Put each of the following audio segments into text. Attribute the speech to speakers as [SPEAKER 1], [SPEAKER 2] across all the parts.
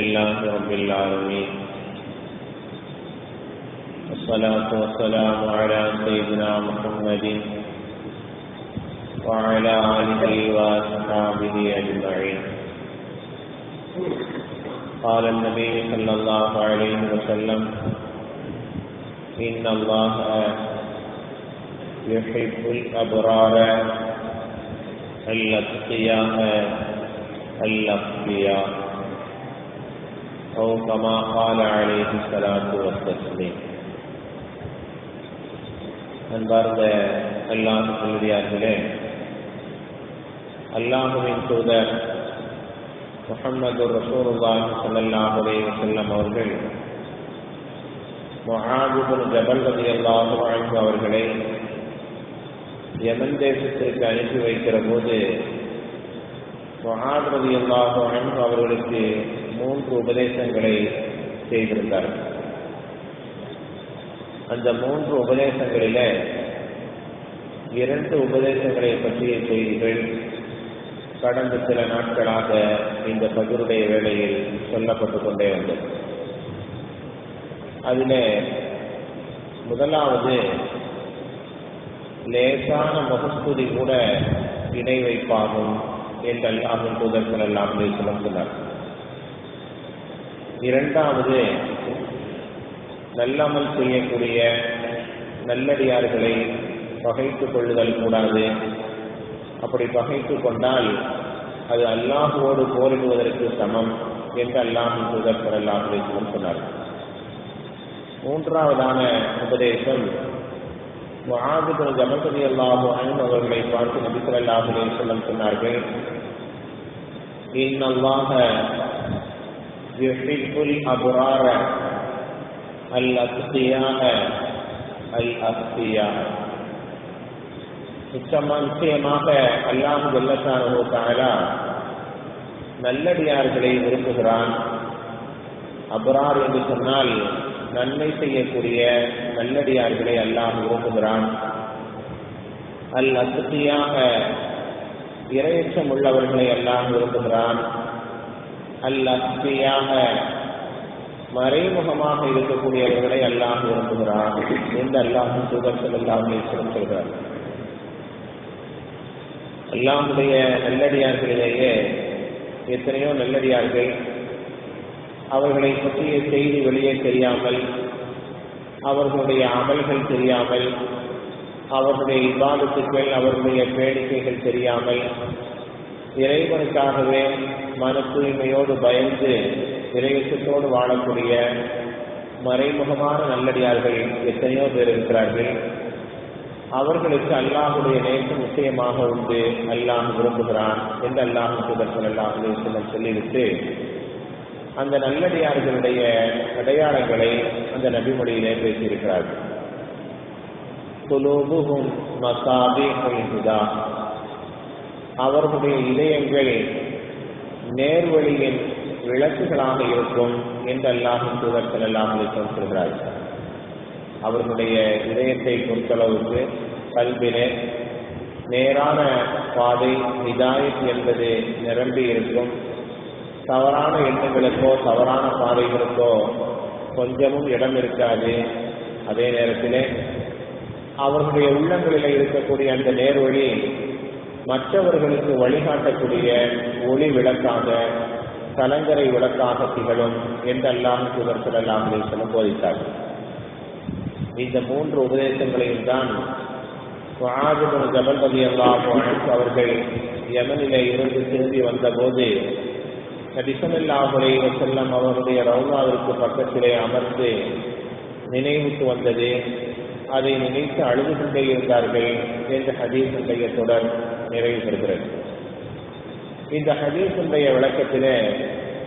[SPEAKER 1] لله رب العالمين. والصلاة والسلام على سيدنا محمد وعلى آله وأصحابه أجمعين. قال النبي صلى الله عليه وسلم، إن الله يحب الأبرار الأتقياء الأخفياء أو كما قال عليه الصلاة والتسليم அன்பார்ந்த அல்லாஹ் சொல்லியார்களே அல்லாஹுவின் தூதர் முகமது ரசூருல்லாஹ் ஸல்லல்லாஹு அலைஹி வஸல்லம் அவர்கள் முஆதுபின் ஜபல் ரலியல்லாஹு அன்ஹு அவர்களை யமன் தேசத்திற்கு அனுப்பி வைக்கிற போது முஆத் ரலியல்லாஹு அன்ஹு அவர்களுக்கு மூன்று உபதேசங்களை செய்திருந்தார். அந்த மூன்று உபதேசங்களில இரண்டு உபதேசங்களை பற்றிய செய்திகள் கடந்த சில நாட்களாக இந்த பகிருடைய வேளையில் சொல்லப்பட்டு கொண்டே வந்தது. அதில் முதலாவது லேசான முகஸ்துதி கூட இணை வைப்பாகும் என்று அல்லாஹின் தூதர்கள் எல்லாம் சொன்னார் இரண்டாவது நல்லமல் செய்யக்கூடிய நல்லடியார்களை பகைத்துக் கொள்ளுதல் கூடாது. அப்படி பகைத்துக் கொண்டால் அது அல்லாஹுவோடு போரிடுவதற்கு சமம் என்று அல்லாஹின் தூதர் எல்லாம் சொன்னார். மூன்றாவதான உபதேசம் முஆதுபின் ஜபல்பதி அல்லாஹு அன் அவர்களை பார்த்து நபிசர் அல்லாஹுலே சொல்லம் சொன்னார்கள் இன்னல்லாஹ يحب الأبرار الأتقياء الأتقياء நிச்சயமாக அல்லாஹு ஜல்லசானு தாலா நல்லடியார்களை விரும்புகிறான் அபரார் என்று சொன்னால் நன்மை செய்யக்கூடிய நல்லடியார்களை அல்லாஹ் விரும்புகிறான் அல் அத்துத்தியாக இரையச்சம் உள்ளவர்களை அல்லாஹ் விரும்புகிறான் அல் அஸ்தியாக மறைமுகமாக இருக்கக்கூடியவர்களை அல்லாஹ் விரும்புகிறான் என்று அல்லாஹ் சுதர்சல் அல்லாமே சொல்கிறார். அல்லாஹுடைய நல்லடியார்களிலேயே எத்தனையோ நல்லடியார்கள் அவர்களை பற்றிய செய்தி வெளியே தெரியாமல் அவர்களுடைய அமல்கள் தெரியாமல் அவர்களுடைய விவாதத்துக்கள் அவர்களுடைய வேடிக்கைகள் தெரியாமல் இறைவனுக்காகவே மன தூய்மையோடு பயந்து இறையத்தோடு வாழக்கூடிய மறைமுகமான நல்லடியார்கள் எத்தனையோ பேர் இருக்கிறார்கள். அவர்களுக்கு அல்லாஹுடைய நேசம் நிச்சயமாக உண்டு. அல்லாஹ் விரும்புகிறான் என்று அல்லாஹ் சுதர்சன் அல்லாஹ் சொல்லிவிட்டு அந்த நல்லடியார்களுடைய அடையாளங்களை அந்த நபிமொழியிலே பேசியிருக்கிறார்கள். குலூபுகும் மசாபி அவர்களுடைய இதயங்கள் நேர்வழியின் விளக்குகளாக இருக்கும் என்று அல்லாஹும் தூதர்கள் எல்லாம் சொல்கிறார்கள் அவர்களுடைய இதயத்தை பொறுத்தளவுக்கு கல்வினே நேரான பாதை நிதாயம் என்பது நிரம்பி இருக்கும். தவறான எண்ணங்களுக்கோ தவறான பாதைகளுக்கோ கொஞ்சமும் இடம் இருக்காது. அதே நேரத்திலே அவர்களுடைய உள்ளங்களில் இருக்கக்கூடிய அந்த நேர்வழி மற்றவர்களுக்கு வழிகாட்டக்கூடிய ஒளி விளக்காக கலங்கரை விளக்காக திகழும் என்றெல்லாம் தூதர்கள் எல்லாம் சொல்ல போதித்தார்கள். இந்த மூன்று உபதேசங்களையும் தான் ஜபல்பதி அல்லாஹ் அவர்கள் யமனிலே இருந்து திரும்பி வந்தபோது நபிசமில்லாஹுலே செல்லம் அவருடைய ரவுனாவிற்கு பக்கத்திலே அமர்ந்து நினைவுக்கு வந்தது. அதை நினைத்து அழுது கொண்டே இருந்தார்கள் என்ற ஹதீஸுடைய தொடர். நிறைவு பெறுகிறது. இந்த ஹதீஸுடைய விளக்கத்திலே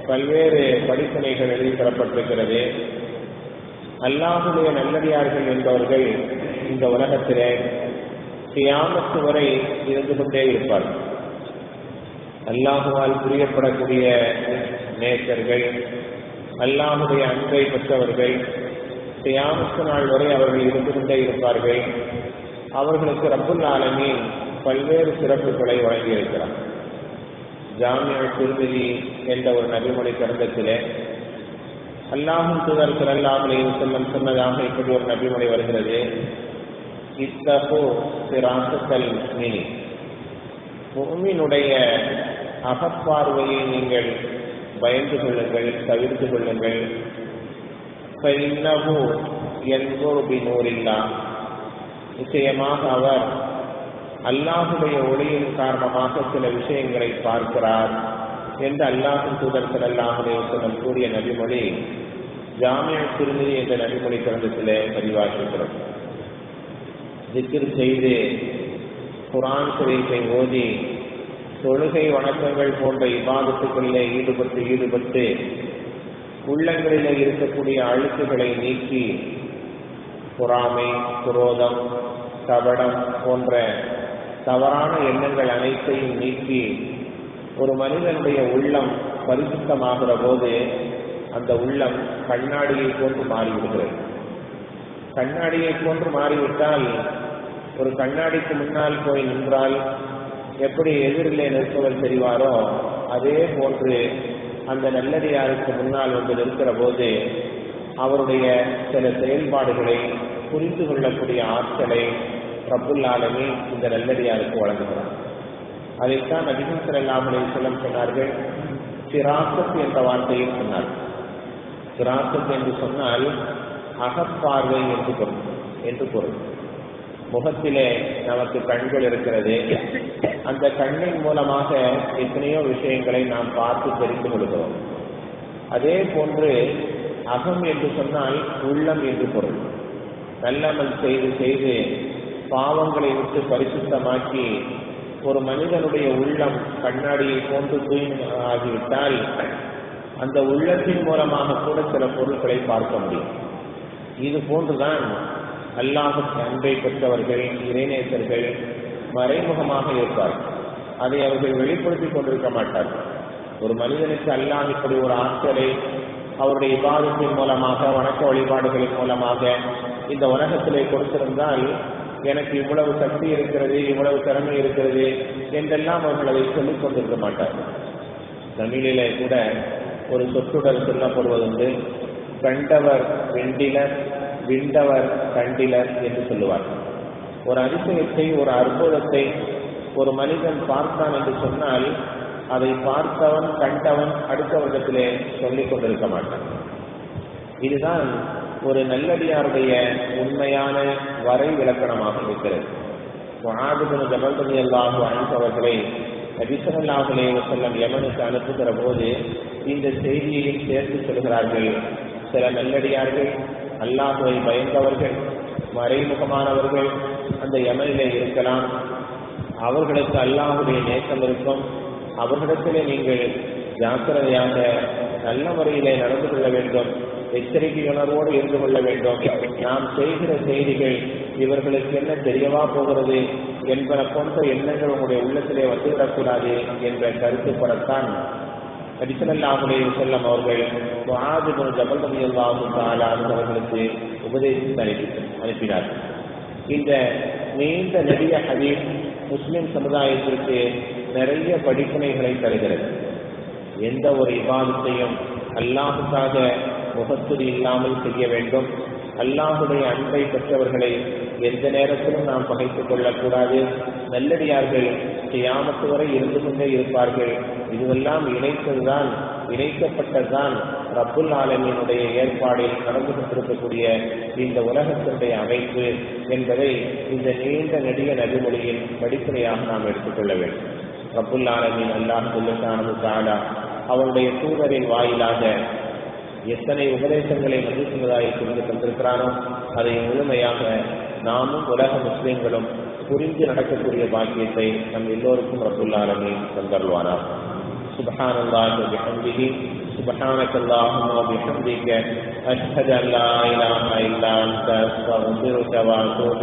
[SPEAKER 1] பல்வேறு படிப்பனைகள் எழுதி தரப்பட்டிருக்கிறது. அல்லாஹுடைய நல்லடியார்கள் என்பவர்கள் இந்த உலகத்திலே கியாமத்து வரை இருந்து கொண்டே இருப்பார்கள். அல்லாஹுவால் புரியப்படக்கூடிய நேசர்கள் அல்லாஹுடைய அன்பை பெற்றவர்கள் கியாமத்து நாள் வரை அவர்கள் இருந்து கொண்டே இருப்பார்கள். அவர்களுக்கு ரப்புல் ஆலமின் பல்வேறு சிறப்புகளை வழங்கியிருக்கிறார். ஜாமிய திருமதி என்ற ஒரு நபிமொழி கிரந்தத்திலே அல்லாஹும் தூதர் சிறல்லாமலே செல்லம் சொன்னதாக இப்படி ஒரு நபிமொழி வருகிறது. இத்தகு சிராசுக்கல் மினி பூமியினுடைய அகப்பார்வையை நீங்கள் பயந்து கொள்ளுங்கள் தவிர்த்து கொள்ளுங்கள். இன்னகு என்போபி நூறில்லா நிச்சயமாக அவர் அல்லாஹுடைய ஒளியின் காரணமாக சில விஷயங்களை பார்க்கிறார் என்று அல்லாஹின் தூதர் செல்லாஹுடைய சொல்லம் கூறிய நபிமொழி ஜாமிய திருமதி என்ற நபிமொழி கிரந்தத்திலே பதிவாகியிருக்கிறது. திக்கிர் செய்து குரான் ஷரீஃபை ஓதி தொழுகை வணக்கங்கள் போன்ற இபாதத்துக்களிலே ஈடுபட்டு ஈடுபட்டு உள்ளங்களிலே இருக்கக்கூடிய அழுக்குகளை நீக்கி பொறாமை குரோதம் கபடம் போன்ற தவறான எண்ணங்கள் அனைத்தையும் நீக்கி ஒரு மனிதனுடைய உள்ளம் பரிசுத்தமாகிற போது அந்த உள்ளம் கண்ணாடியை போன்று மாறிவிடுகிறது. கண்ணாடியை போன்று மாறிவிட்டால் ஒரு கண்ணாடிக்கு முன்னால் போய் நின்றால் எப்படி எதிரிலே நிற்பவர் தெரிவாரோ அதே போன்று அந்த நல்லடியாருக்கு முன்னால் வந்து நிற்கிற போது அவருடைய சில செயல்பாடுகளை புரிந்து கொள்ளக்கூடிய ஆற்றலை ரப்புல்லாலமே இந்த நல்லடியாருக்கு வழங்குகிறார். அதைத்தான் நபிகம் செல்லாமலே செல்லம் சொன்னார்கள். சிராசத் என்ற வார்த்தையை சொன்னார். சிராசத் என்று சொன்னால் அகப்பார்வை என்று பொருள் என்று பொருள். முகத்திலே நமக்கு கண்கள் இருக்கிறது. அந்த கண்ணின் மூலமாக எத்தனையோ விஷயங்களை நாம் பார்த்து தெரிந்து கொள்கிறோம். அதே போன்று அகம் என்று சொன்னால் உள்ளம் என்று பொருள். நல்லமல் செய்து செய்து பாவங்களை விட்டு பரிசுத்தமாக்கி ஒரு மனிதனுடைய உள்ளம் கண்ணாடியை போன்று தூய்மை ஆகிவிட்டால் அந்த உள்ளத்தின் மூலமாக கூட சில பொருட்களை பார்க்க முடியும். இது போன்றுதான் அல்லாஹ் அன்பை பெற்றவர்கள் இறைநேசர்கள் மறைமுகமாக இருப்பார்கள். அதை அவர்கள் வெளிப்படுத்திக் கொண்டிருக்க மாட்டார்கள். ஒரு மனிதனுக்கு அல்லாஹ் இப்படி ஒரு ஆற்றலை அவருடைய விவாதத்தின் மூலமாக வணக்க வழிபாடுகளின் மூலமாக இந்த உலகத்திலே கொடுத்திருந்தால் எனக்கு இவ்வளவு சக்தி இருக்கிறது இவ்வளவு திறமை இருக்கிறது என்றெல்லாம் அவர்கள் அதை சொல்லிக் கொண்டிருக்க மாட்டார்கள். தமிழிலே கூட ஒரு சொற்றுடல் சொல்லப்படுவதுண்டு கண்டவர் வெண்டிலர் விண்டவர் கண்டிலர் என்று சொல்லுவார் ஒரு அதிசயத்தை ஒரு அற்புதத்தை ஒரு மனிதன் பார்த்தான் என்று சொன்னால் அதை பார்த்தவன் கண்டவன் அடுத்த வருடத்திலே சொல்லிக் கொண்டிருக்க மாட்டான். இதுதான் ஒரு நல்லடியாருடைய உண்மையான வரை விளக்கணமாக இருக்கிறது. ஆதுபுன ஜபல்தனி அல்லாஹு அனுப்பவர்களை நபிசல்லாஹுலே செல்லம் யமனுக்கு அனுப்புகிற போது இந்த செய்தியையும் சேர்த்து சொல்கிறார்கள். சில நல்லடியார்கள் அல்லாஹுவை பயந்தவர்கள் மறைமுகமானவர்கள் அந்த யமனிலே இருக்கலாம். அவர்களுக்கு அல்லாஹுடைய நேசம் இருக்கும். அவர்களிடத்திலே நீங்கள் ஜாக்கிரதையாக நல்ல முறையிலே நடந்து கொள்ள வேண்டும். எச்சரிக்கை உணர்வோடு இருந்து கொள்ள வேண்டும். நாம் செய்கிற செய்திகள் இவர்களுக்கு என்ன தெரியவா போகிறது என்பன போன்ற எண்ணங்கள் உங்களுடைய உள்ளத்திலே வந்துவிடக்கூடாது என்ற கருத்துப்படத்தான் அடிசனல்லாமலே செல்லம் அவர்கள் ஆதிபுர ஜபல் ரவி அல்லாஹும் அவர்களுக்கு உபதேசித்து அனுப்பி அனுப்பினார்கள் இந்த நீண்ட நெடிய ஹதீஸ் முஸ்லிம் சமுதாயத்திற்கு நிறைய படிப்பினைகளை தருகிறது. எந்த ஒரு விவாதத்தையும் அல்லாஹுக்காக முகத்துறி இல்லாமல் செய்ய வேண்டும். அல்லாஹுடைய அன்பை பெற்றவர்களை எந்த நேரத்திலும் நாம் பகைத்துக் கொள்ளக்கூடாது. நல்லடியார்கள் கியாமத்து வரை இருந்து கொண்டே இருப்பார்கள். இதுவெல்லாம் இணைத்ததுதான் இணைக்கப்பட்டதுதான் ரப்புல் ஆலமியினுடைய ஏற்பாடில் நடந்து கொண்டிருக்கக்கூடிய இந்த உலகத்தினுடைய அமைப்பு என்பதை இந்த நீண்ட நெடிய நபிமொழியின் படிப்படையாக நாம் எடுத்துக்கொள்ள வேண்டும். ரப்புல் ஆலமின் அல்லாஹ் சொல்லுக்கானது தாலா அவருடைய தூதரின் வாயிலாக எத்தனை உபதேசங்களை மது சமுதாயத்திற்கு தந்திருக்கிறானோ அதை முழுமையாக நாமும் உலக முஸ்லிம்களும் புரிந்து நடக்கக்கூடிய பாக்கியத்தை நம் எல்லோருக்கும் ரபுல்லாலமே தந்தருவானார் سبحان الله وبحمده سبحانك اللهم وبحمدك أشهد أن لا إله إلا أنت أستغفرك وأتوب